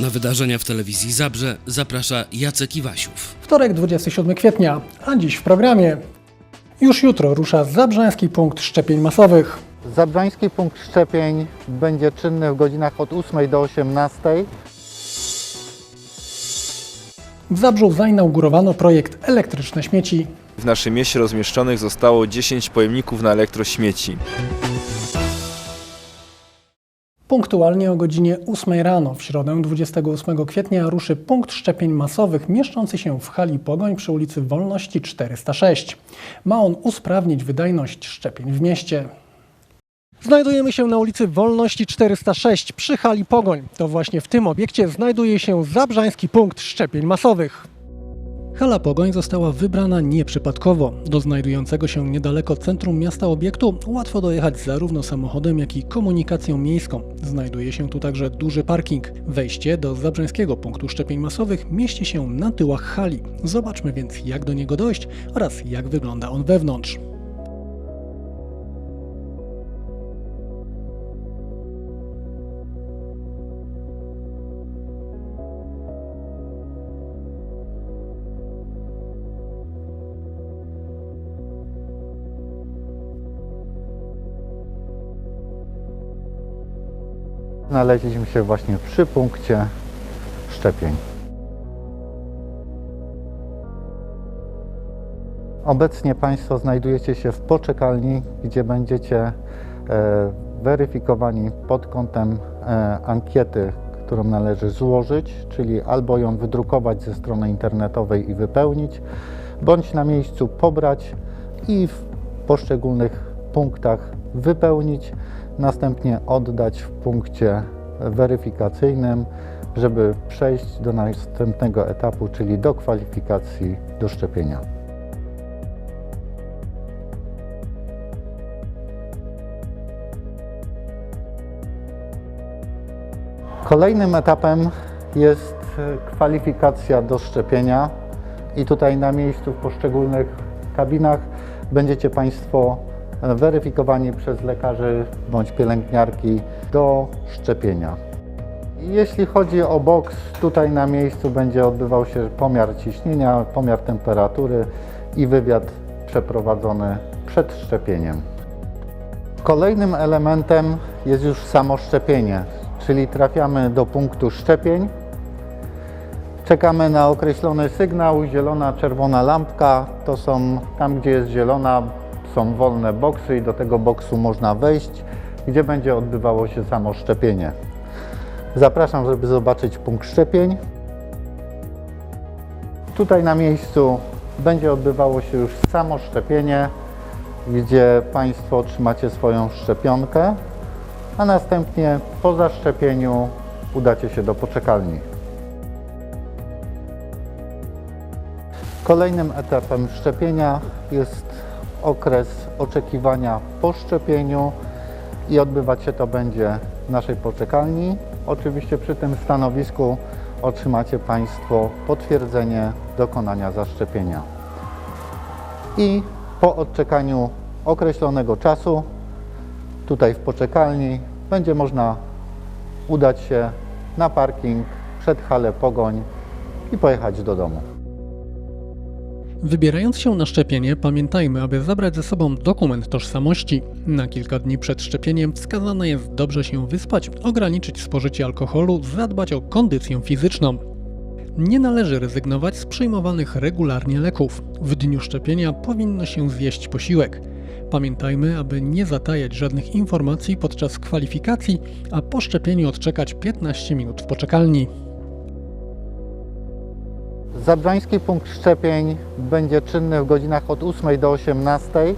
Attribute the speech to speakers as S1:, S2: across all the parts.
S1: Na wydarzenia w telewizji Zabrze zaprasza Jacek Iwasiów.
S2: Wtorek 27 kwietnia, a dziś w programie. Już jutro rusza Zabrzański Punkt Szczepień Masowych.
S3: Zabrzański punkt szczepień będzie czynny w godzinach od 8 do 18.
S2: W Zabrzu zainaugurowano projekt Elektryczne Śmieci.
S4: W naszym mieście rozmieszczonych zostało 10 pojemników na elektrośmieci.
S2: Punktualnie o godzinie 8 rano w środę 28 kwietnia ruszy punkt szczepień masowych mieszczący się w hali Pogoń przy ulicy Wolności 406. Ma on usprawnić wydajność szczepień w mieście. Znajdujemy się na ulicy Wolności 406 przy hali Pogoń. To właśnie w tym obiekcie znajduje się Zabrzański Punkt Szczepień Masowych. Hala Pogoń została wybrana nieprzypadkowo. Do znajdującego się niedaleko centrum miasta obiektu łatwo dojechać zarówno samochodem, jak i komunikacją miejską. Znajduje się tu także duży parking. Wejście do Zabrzeńskiego Punktu Szczepień Masowych mieści się na tyłach hali. Zobaczmy więc jak do niego dojść oraz jak wygląda on wewnątrz.
S3: Znaleźliśmy się właśnie przy punkcie szczepień. Obecnie Państwo znajdujecie się w poczekalni, gdzie będziecie e, weryfikowani pod kątem e, ankiety, którą należy złożyć, czyli albo ją wydrukować ze strony internetowej i wypełnić, bądź na miejscu pobrać i w poszczególnych punktach wypełnić, następnie oddać w punkcie weryfikacyjnym, żeby przejść do następnego etapu, czyli do kwalifikacji do szczepienia. Kolejnym etapem jest e, kwalifikacja do szczepienia i tutaj na miejscu w poszczególnych kabinach będziecie Państwo weryfikowani przez lekarzy bądź pielęgniarki do szczepienia. Jeśli chodzi o boks, tutaj na miejscu będzie odbywał się pomiar ciśnienia, pomiar temperatury i wywiad przeprowadzony przed szczepieniem. Kolejnym elementem jest już samo szczepienie, czyli trafiamy do punktu szczepień. Czekamy na określony sygnał, zielona, czerwona lampka. To są tam, gdzie jest zielona, są wolne boksy i do tego boksu można wejść, gdzie będzie odbywało się samo szczepienie. Zapraszam, żeby zobaczyć punkt szczepień. Tutaj na miejscu będzie odbywało się już samo szczepienie, gdzie Państwo otrzymacie swoją szczepionkę, a następnie po zaszczepieniu udacie się do poczekalni. Kolejnym etapem szczepienia jest okres oczekiwania po szczepieniu i odbywać się to będzie w naszej poczekalni. Oczywiście przy tym stanowisku otrzymacie Państwo potwierdzenie dokonania zaszczepienia. I po odczekaniu określonego czasu tutaj w poczekalni będzie można udać się na parking przed halę Pogoń i pojechać do domu.
S2: Wybierając się na szczepienie, pamiętajmy, aby zabrać ze sobą dokument tożsamości. Na kilka dni przed szczepieniem wskazane jest dobrze się wyspać, ograniczyć spożycie alkoholu, zadbać o kondycję fizyczną. Nie należy rezygnować z przyjmowanych regularnie leków. W dniu szczepienia powinno się zjeść posiłek. Pamiętajmy, aby nie zatajać żadnych informacji podczas kwalifikacji, a po szczepieniu odczekać 15 minut w poczekalni.
S3: Zabrzański punkt szczepień będzie czynny w godzinach od 8 do 18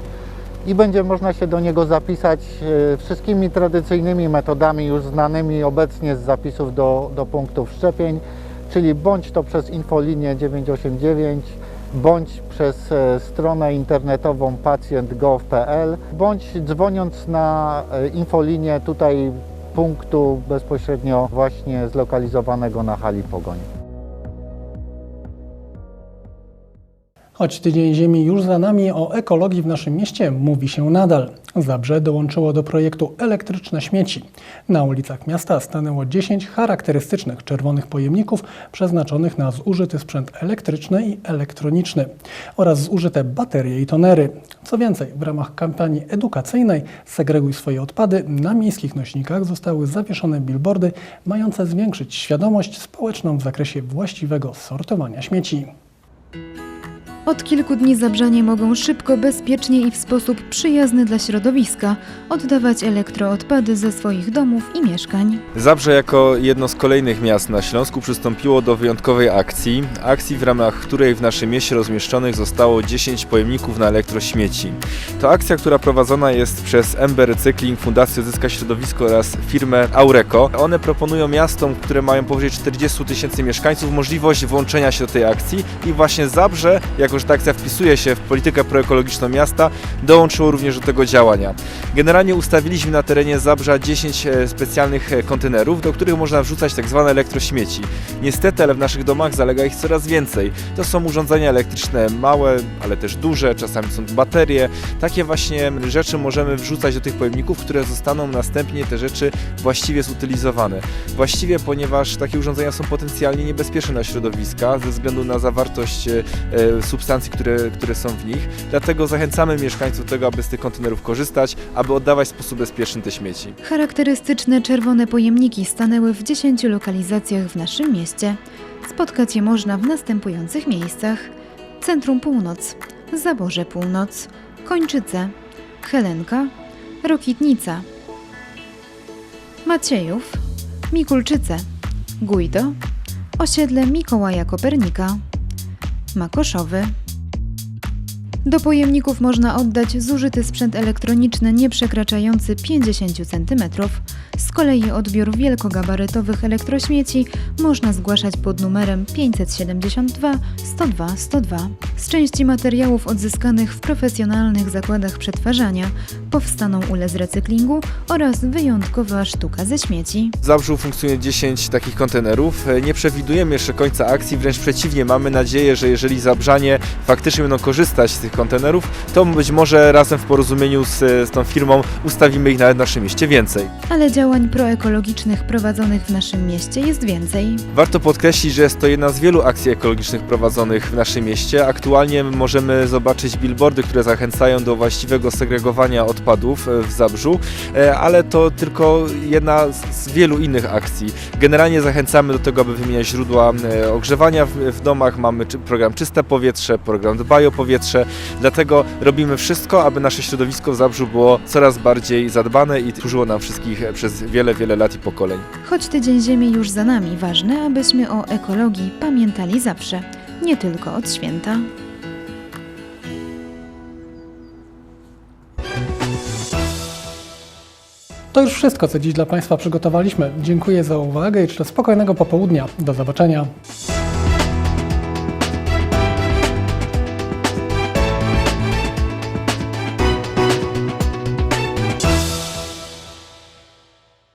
S3: i będzie można się do niego zapisać e, wszystkimi tradycyjnymi metodami już znanymi obecnie z zapisów do, do punktów szczepień, czyli bądź to przez infolinię 989, bądź przez e, stronę internetową pacjent.gov.pl, bądź dzwoniąc na e, infolinię tutaj punktu bezpośrednio właśnie zlokalizowanego na hali Pogoń.
S2: Choć tydzień ziemi już za nami, o ekologii w naszym mieście mówi się nadal. Zabrze dołączyło do projektu elektryczne śmieci. Na ulicach miasta stanęło 10 charakterystycznych czerwonych pojemników przeznaczonych na zużyty sprzęt elektryczny i elektroniczny oraz zużyte baterie i tonery. Co więcej, w ramach kampanii edukacyjnej Segreguj swoje odpady na miejskich nośnikach zostały zawieszone billboardy mające zwiększyć świadomość społeczną w zakresie właściwego sortowania śmieci.
S5: Od kilku dni Zabrzanie mogą szybko, bezpiecznie i w sposób przyjazny dla środowiska oddawać elektroodpady ze swoich domów i mieszkań.
S4: Zabrze jako jedno z kolejnych miast na Śląsku przystąpiło do wyjątkowej akcji, akcji w ramach której w naszym mieście rozmieszczonych zostało 10 pojemników na elektrośmieci. To akcja, która prowadzona jest przez MB Recykling, Fundację Zyska Środowisko oraz firmę Aureco. One proponują miastom, które mają powyżej 40 tysięcy mieszkańców możliwość włączenia się do tej akcji i właśnie Zabrze, jako że ta akcja wpisuje się w politykę proekologiczną miasta, dołączyło również do tego działania. Generalnie ustawiliśmy na terenie Zabrza 10 e, specjalnych e, kontenerów, do których można wrzucać tak zwane elektrośmieci. Niestety, ale w naszych domach zalega ich coraz więcej. To są urządzenia elektryczne małe, ale też duże, czasami są baterie. Takie właśnie rzeczy możemy wrzucać do tych pojemników, które zostaną następnie te rzeczy właściwie zutylizowane. Właściwie, ponieważ takie urządzenia są potencjalnie niebezpieczne dla środowiska ze względu na zawartość e, e, substancji, które, które są w nich. Dlatego zachęcamy mieszkańców do tego, aby z tych kontenerów korzystać, aby oddawać w sposób bezpieczny te śmieci.
S5: Charakterystyczne czerwone pojemniki stanęły w 10 lokalizacjach w naszym mieście. Spotkać je można w następujących miejscach: Centrum Północ, Zaborze Północ, Kończyce, Helenka, Rokitnica, Maciejów, Mikulczyce, Gujdo, osiedle Mikołaja Kopernika, Makoszowy. Do pojemników można oddać zużyty sprzęt elektroniczny nie przekraczający 50 cm. Z kolei odbiór wielkogabarytowych elektrośmieci można zgłaszać pod numerem 572 102 102. Z części materiałów odzyskanych w profesjonalnych zakładach przetwarzania powstaną ule z recyklingu oraz wyjątkowa sztuka ze śmieci.
S4: W Zabrzu funkcjonuje 10 takich kontenerów. Nie przewidujemy jeszcze końca akcji, wręcz przeciwnie, mamy nadzieję, że jeżeli Zabrzanie faktycznie będą korzystać z tych kontenerów, to być może razem w porozumieniu z, z tą firmą ustawimy ich nawet w naszym mieście więcej.
S5: Ale działań proekologicznych prowadzonych w naszym mieście jest więcej.
S4: Warto podkreślić, że jest to jedna z wielu akcji ekologicznych prowadzonych w naszym mieście. Aktualnie możemy zobaczyć billboardy, które zachęcają do właściwego segregowania odpadów e, w Zabrzu, e, ale to tylko jedna z- wielu innych akcji. Generalnie zachęcamy do tego, aby wymieniać źródła e, ogrzewania w, domach. Mamy program Czyste Powietrze, program Dbaj o Powietrze, dlatego robimy wszystko, aby nasze środowisko w Zabrzu było coraz bardziej zadbane i służyło nam wszystkich e, przez wiele, wiele lat i pokoleń.
S5: Choć Tydzień Ziemi już za nami, ważne, abyśmy o ekologii pamiętali zawsze, nie tylko od święta.
S2: To już wszystko, co dziś dla Państwa przygotowaliśmy. Dziękuję za uwagę i życzę spokojnego popołudnia. Do zobaczenia.